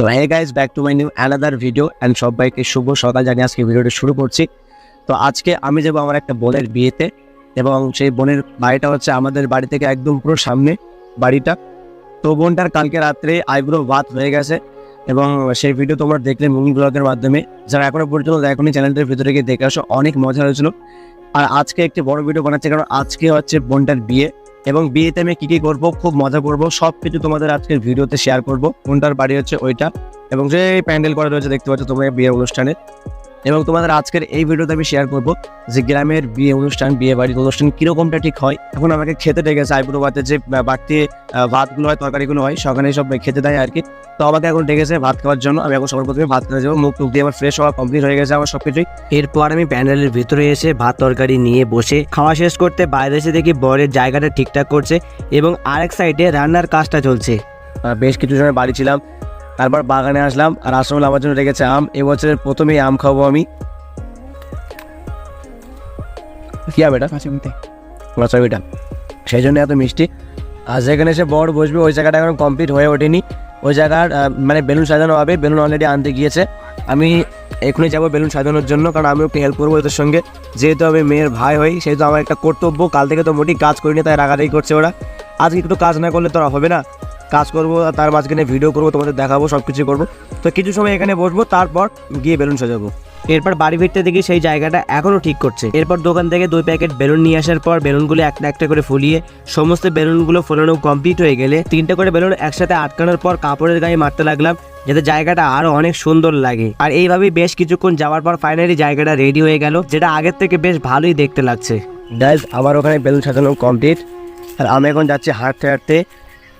তো hey guys back to my new another video and সবাইকে শুভ সকাল। জানিয়ে আজকে ভিডিওটা শুরু করছি। তো আজকে আমি যাব আমার একটা বোনের বিয়েতে এবং সেই বোনের বাড়িটা হচ্ছে আমাদের বাড়ি থেকে একদম পুরো সামনে বাড়িটা। তো বোনটার কালকে রাত্রে আইব্রো বাত হয়ে গেছে এবং সেই ভিডিও তোমরা দেখলে মুভি ব্লগের মাধ্যমে। যারা এখনও পর্যন্ত দেখোনি চ্যানেলটার ভিতরে গিয়ে দেখে আসো, অনেক মজা হয়েছিল। আর আজকে একটি বড় ভিডিও বানাচ্ছে, কারণ আজকে হচ্ছে বোনটার বিয়ে। এবং বিয়েতে আমি কি কি করব, খুব মজা করব, সব কিছু তোমাদের আজকের ভিডিওতে শেয়ার করব। কোনটার বাড়ি হচ্ছে ওইটা। এবং যে প্যান্ডেল করা রয়েছে, দেখতে পাচ্ছ তোমরা বিয়ে অনুষ্ঠানে। এবং তোমাদের আজকের এই ভিডিওতে আমি শেয়ার করব যে গ্রামের বিয়ে অনুষ্ঠান, বিয়ে বাড়ির অনুষ্ঠান কিরকমটা ঠিক হয়। এখন আমাকে খেতে ডেকেছে আইবুড়ো ভাতের যে বাড়তি ভাতগুলো হয়, তরকারিগুলো হয়, সকালে সব খেতে দেয় আর কি তো আমাকে এখন ডেকেছে ভাত খাওয়ার জন্য। আমি এখন সবার প্রথমে ভাত খেতে যাব মুখ টুক দিয়ে আমার ফ্রেশ হওয়া কমপ্লিট হয়ে গেছে আমার সব কিছুই এরপর আমি প্যান্ডেলের ভিতরে এসে ভাত, তরকারি নিয়ে বসে খাওয়া শেষ করতে বাইরে এসে দেখি বরের জায়গাটা ঠিকঠাক করছে এবং আরেক সাইডে রান্নার কাজটা চলছে। বেশ কিছু সময় বাড়ি ছিলাম। তারপর বাগানে আসলাম আর আসমল আমার জন্য রেখেছে আম। এবছরের প্রথমেই আম খাব আমি। কি আম এটা? মাছামিটা সেই জন্য এত মিষ্টি। আর যেখানে এসে বর বসবে ওই জায়গাটা এখন কমপ্লিট হয়ে ওঠেনি। ওই জায়গার মানে বেলুন সাজানো হবে। বেলুন অলরেডি আনতে গিয়েছে। আমি এখনই যাব বেলুন সাজানোর জন্য কারণ আমি ওকে হেল্প করব ওদের সঙ্গে। যেহেতু আমি মেয়ের ভাই হই সেহেতু আমার একটা কর্তব্য। কাল থেকে তো মোটেই কাজ করিনি তাই রাগারাগি করছে ওরা। আজকে একটু কাজ না করলে তো আর হবে না। কাজ করব, তার মাঝখানে ভিডিও করব, তোমাদের দেখাবো সব কিছু করব। তো কিছু সময় এখানে বসবো, তারপর গিয়ে বেলুন সাজাবো। এরপর বাড়ি ফিরতে দেখি সেই জায়গাটা এখনও ঠিক করছে। এরপর দোকান থেকে দুই প্যাকেট বেলুন নিয়ে আসার পর বেলুনগুলো একটা একটা করে ফুলিয়ে সমস্ত বেলুনগুলো ফোলানো কমপ্লিট হয়ে গেলে তিনটা করে বেলুন একসাথে আটকানোর পর কাপড়ের গায়ে মারতে লাগলাম, যাতে জায়গাটা আরও অনেক সুন্দর লাগে। আর এইভাবেই বেশ কিছুক্ষণ যাওয়ার পর ফাইনালি জায়গাটা রেডি হয়ে গেল, যেটা আগের থেকে বেশ ভালোই দেখতে লাগছে। গাইজ আমার ওখানে বেলুন সাজানো কমপ্লিট আর আমি এখন যাচ্ছি হাঁটতে হাঁটতে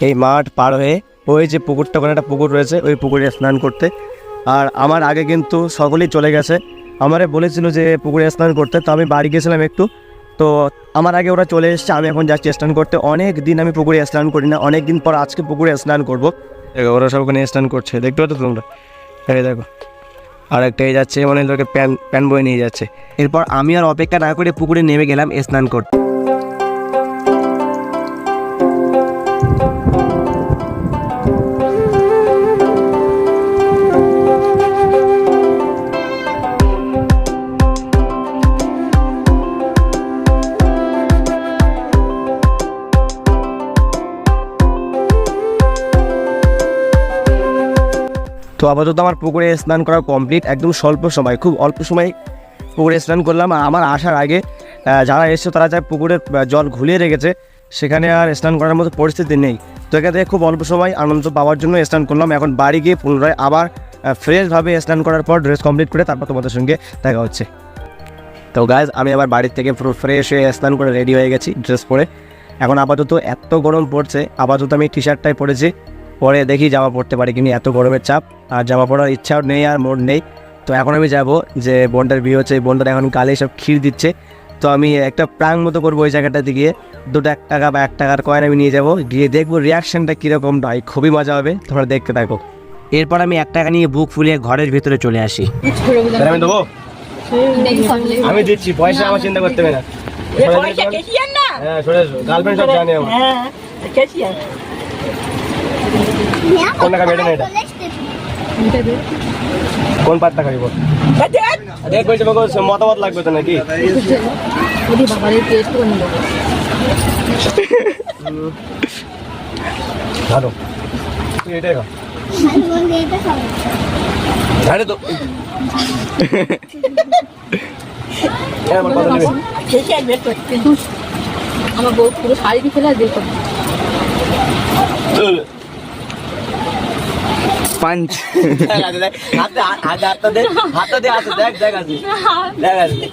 এই মাঠ পার হয়ে ওই যে পুকুরটা, ওখানে একটা পুকুর রয়েছে, ওই পুকুরে স্নান করতে। আর আমার আগে কিন্তু সকলেই চলে গেছে। আমারে বলেছিল যে পুকুরে স্নান করতে, তো আমি বাড়ি গেছিলাম একটু। তো আমার আগে ওরা চলে এসেছে, আমি এখন যাচ্ছি স্নান করতে। অনেক দিন আমি পুকুরে স্নান করি না, অনেক দিন পর আজকে পুকুরে স্নান করব। ওরা সব ওখানে স্নান করছে, দেখতে পাচ্ছ তোমরা? এই দেখো, আর একটা এই যাচ্ছে মানে লোকে প্যান প্যান বয়ে নিয়ে যাচ্ছে। এরপর আমি আর অপেক্ষা না করে পুকুরে নেমে গেলাম স্নান করতে। তো আপাতত আমার পুকুরে স্নান করা কমপ্লিট একদম স্বল্প সময়, খুব অল্প সময় পুকুরে স্নান করলাম। আর আমার আসার আগে যারা এসছে তারা যা পুকুরের জল ঘুলিয়ে রেখেছে। সেখানে আর স্নান করার মতো পরিস্থিতি নেই। তো এখান থেকে খুব অল্প সময় আনন্দ পাওয়ার জন্য স্নান করলাম। এখন বাড়ি গিয়ে পুনরায় আবার ফ্রেশভাবে স্নান করার পর ড্রেস কমপ্লিট করে তারপর তোমাদের সঙ্গে দেখা হচ্ছে। তো গাইজ আমি আবার বাড়ির থেকে পুরো ফ্রেশ হয়ে স্নান করে রেডি হয়ে গেছি ড্রেস পরে। এখন আপাতত এত গরম পড়ছে, আপাতত আমি টি শার্টটাই পরেছি পরে দেখি জামা পড়তে পারি কিন্তু এত গরমের চাপ। আর জামা পরার ইচ্ছাও নেই আর মোড নেই। তো এখন আমি যাব যে বোনটার বিয়ে হচ্ছে এই বোনটার এখন কালে সব ক্ষীর দিচ্ছে। তো আমি একটা প্রাং মতো করব ওই জায়গাটাতে গিয়ে। দুটো এক টাকা বা এক টাকার কয়েন আমি নিয়ে যাব গিয়ে দেখব রিয়াকশনটা কীরকম হয়। খুবই মজা হবে তোমরা দেখতে থাকো। এরপর আমি এক টাকা নিয়ে বুক ফুলিয়ে ঘরের ভিতরে চলে আসি। আমি দেবো? আমি দিচ্ছি পয়সা আমার চিন্তা করতে হবে না। হ্যাঁ সরে গার্লফ্রেন্ড সব জানে আমার। কোন টাকা বেটে না এটা? কোন পাত্তা খাবি বল দেখ বলছে বাবু মতামত লাগবে তো নাকি? ভালো। তুই এটাই খা। ঝাড়ে তো আমার কথা নেবে আমার বউ পুরো শাড়ি দিয়ে ফেলে বের করে পাঞ্চ হাতে হাতে হাতটা দে হাতটা দে হাতে দেখ দেখ আছে দেখ আছে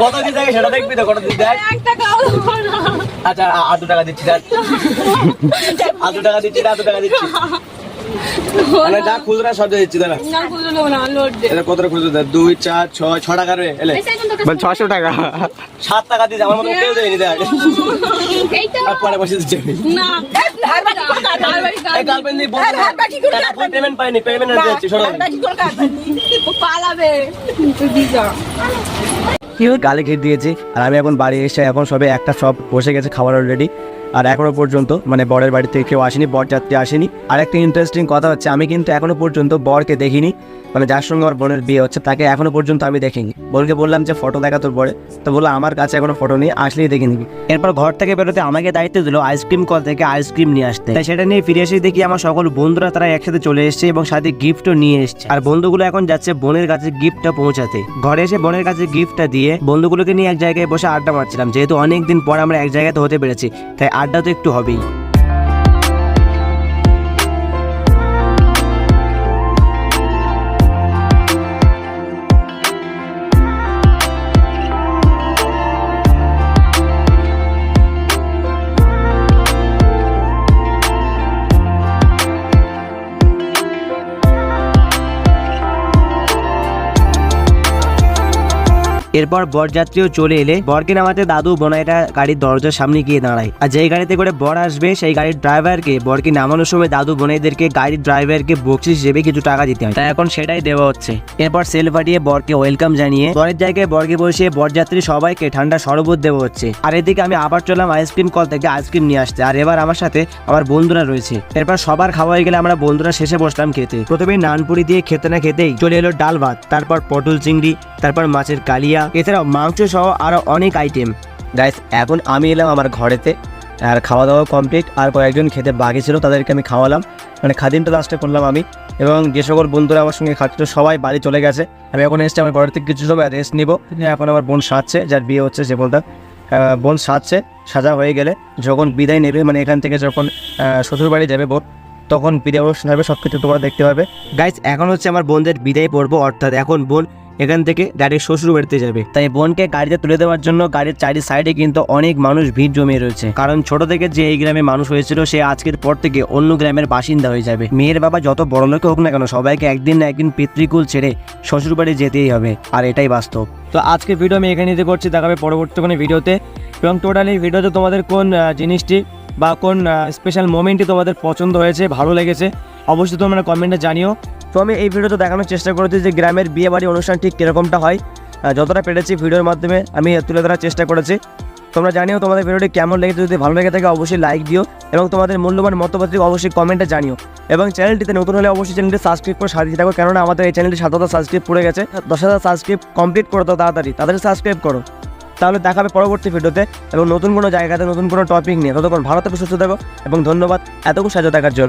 কত দিন থাকে সেটা দেখবি তো কত দেখ আচ্ছা দু টাকা দিচ্ছি দেখ আট টাকা দিচ্ছি না দু টাকা দিচ্ছি যা খুচরা সব দিচ্ছি দাঁড়া। না খুঁজে নেব না লোড দে। এটা কত খুচরো দুই চার ছয় ছ টাকা রে এলে। বল ছশো টাকা। সাত টাকা দিচ্ছে আমার মতো কেউ দেয়নি দেখ। এই তো। আর পরে বসে দিচ্ছে দিয়ে পেমেন্ট পাইনি পেমেন্ট আর দিচ্ছি সরো। পালাবে। তুই দিজা গালে খেয়ে দিয়েছি। আর আমি এখন বাড়ি এসে এখন সবে একটা সব বসে গেছে খাবার অলরেডি আর এখনও পর্যন্ত মানে বরের বাড়ি থেকে কেউ আসেনি, বরযাত্রী আসেনি। আর একটা ইন্টারেস্টিং কথা হচ্ছে, আমি কিন্তু এখনও পর্যন্ত বরকে দেখিনি। মানে যার সঙ্গে আমার বোনের বিয়ে হচ্ছে, তাকে এখনও পর্যন্ত আমি দেখিনি। বোনকে বললাম যে, ফটো দেখা তোর বরে। তো বলল, আমার কাছে এখনও ফটো নেই, আসলেই দেখে নিবি এরপর ঘর থেকে বেরোতে আমাকে দায়িত্ব দিল আইসক্রিম কল থেকে আইসক্রিম নিয়ে আসতে। তাই সেটা নিয়ে ফিরে এসে দেখি আমার সকল বন্ধুরা তারা একসাথে চলে এসেছে এবং সাথে গিফটও নিয়ে এসেছে। আর বন্ধুগুলো এখন যাচ্ছে বোনের কাছে গিফটটা পৌঁছাতে। ঘরে এসে বোনের কাছে গিফটটা দিয়ে বন্ধুগুলোকে নিয়ে এক জায়গায় বসে আড্ডা মারছিলাম। যেহেতু অনেক দিন পর আমরা এক জায়গাতে হতে পেরেছি, তাই আড্ডা তো একটু হবেই। এরপর বরযাত্রীও চলে এলে বরকে নামাতে দাদু বোনাইটা গাড়ির দরজার সামনে গিয়ে দাঁড়ায়। আর যেই গাড়িতে করে বর আসবে, সেই গাড়ির ড্রাইভারকে বরকে নামানোর সময় দাদু বোনাইদেরকে, গাড়ির ড্রাইভারকে বকশিস হিসেবে কিছু টাকা দিতে হয়। তাই এখন সেটাই দেওয়া হচ্ছে। এরপর সেল ফাটিয়ে বরকে ওয়েলকাম জানিয়ে বরের জায়গায় বরকে বসিয়ে বরযাত্রী সবাইকে ঠান্ডা শরবত দেওয়া হচ্ছে। আর এদিকে আমি আবার চললাম আইসক্রিম কল থেকে আইসক্রিম নিয়ে আসতে। আর এবার আমার সাথে আমার বন্ধুরা রয়েছে। এরপর সবার খাওয়া হয়ে গেলে আমরা বন্ধুরা শেষে বসলাম খেতে। প্রথমে নানপুরি দিয়ে খেতে না খেতেই চলে এলো ডাল ভাত, তারপর পটল চিংড়ি, তারপর মাছের কালিয়া এছাড়াও মাংস সহ আরও অনেক আইটেম গাইস এখন আমি এলাম আমার ঘরেতে, আর খাওয়া দাওয়া কমপ্লিট আর কয়েকজন খেতে বাকি ছিল, তাদেরকে আমি খাওয়ালাম। মানে খাদিমটা লাস্টে করলাম আমি। এবং যে সকল বন্ধুরা আমার সঙ্গে খাচ্ছিল, সবাই বাড়ি চলে গেছে। আমি এখন এসেছি আমার ঘরের থেকে কিছু সময় রেস্ট নিব। এখন আমার বোন সাজছে, যার বিয়ে হচ্ছে সে বলতাম বোন সাজছে, সাজা হয়ে গেলে যখন বিদায় নেবে মানে এখান থেকে যখন শ্বশুর বাড়ি যাবে বোন, তখন বিদায় অনুষ্ঠান হবে সব কিছু তোমরা দেখতে পাবে। গাইস এখন হচ্ছে আমার বোনদের বিদায় পড়ব অর্থাৎ এখন বোন এখান থেকে ডাইরেক্ট শ্বশুর বাড়িতে যাবে। তাই বোনকে গাড়িতে তুলে দেওয়ার জন্য গাড়ির চারি সাইডে কিন্তু অনেক মানুষ ভিড় জমিয়ে রয়েছে। কারণ ছোট থেকে যে এই গ্রামে মানুষ হয়েছিল, সে আজকের পর থেকে অন্য গ্রামের বাসিন্দা হয়ে যাবে। মেয়ের বাবা যত বড় লোকে হোক না কেন, সবাইকে একদিন না একদিন পিতৃকুল ছেড়ে শ্বশুর বাড়ি যেতেই হবে। আর এটাই বাস্তব। তো আজকের ভিডিও আমি এখানে করছি। দেখাবে পরবর্তী কোনো ভিডিওতে এবং টোটালি ভিডিওতে তোমাদের কোন জিনিসটি বা কোন স্পেশাল মোমেন্টটি তোমাদের পছন্দ হয়েছে, ভালো লেগেছে, অবশ্যই তোমরা কমেন্টে জানিও। তো আমি এই ভিডিওতে দেখানোর চেষ্টা করেছি যে গ্রামের বিয়ে বাড়ি অনুষ্ঠান ঠিক কীরকমটা হয়। যতটা পেরেছি ভিডিওর মাধ্যমে আমি তুলে ধরার চেষ্টা করেছি। তোমরা জানিও তোমাদের ভিডিওটি কেমন লেগেছে, যদি ভালো লেগে থাকে অবশ্যই লাইক দিও এবং তোমাদের মূল্যবান মতামত অবশ্যই কমেন্টে জানিও। এবং চ্যানেলটিতে নতুন হলে অবশ্যই চ্যানেলটি সাবস্ক্রাইব করে সাজিয়ে থাকো, কেননা আমাদের এই চ্যানেলটি সাত হাজার সাবস্ক্রাইব পড়ে গেছে। দশ হাজার সাবস্ক্রাইব কমপ্লিট করো তো তাড়াতাড়ি, তাদের সাবস্ক্রাইব করো। তাহলে দেখাবে পরবর্তী ভিডিওতে এবং নতুন কোনো জায়গাতে নতুন কোনো টপিক নিয়ে। ততক্ষণ থাকো, সুস্থ থাকো এবং ধন্যবাদ। এতক্ষণ সাজা দেখার জন্য।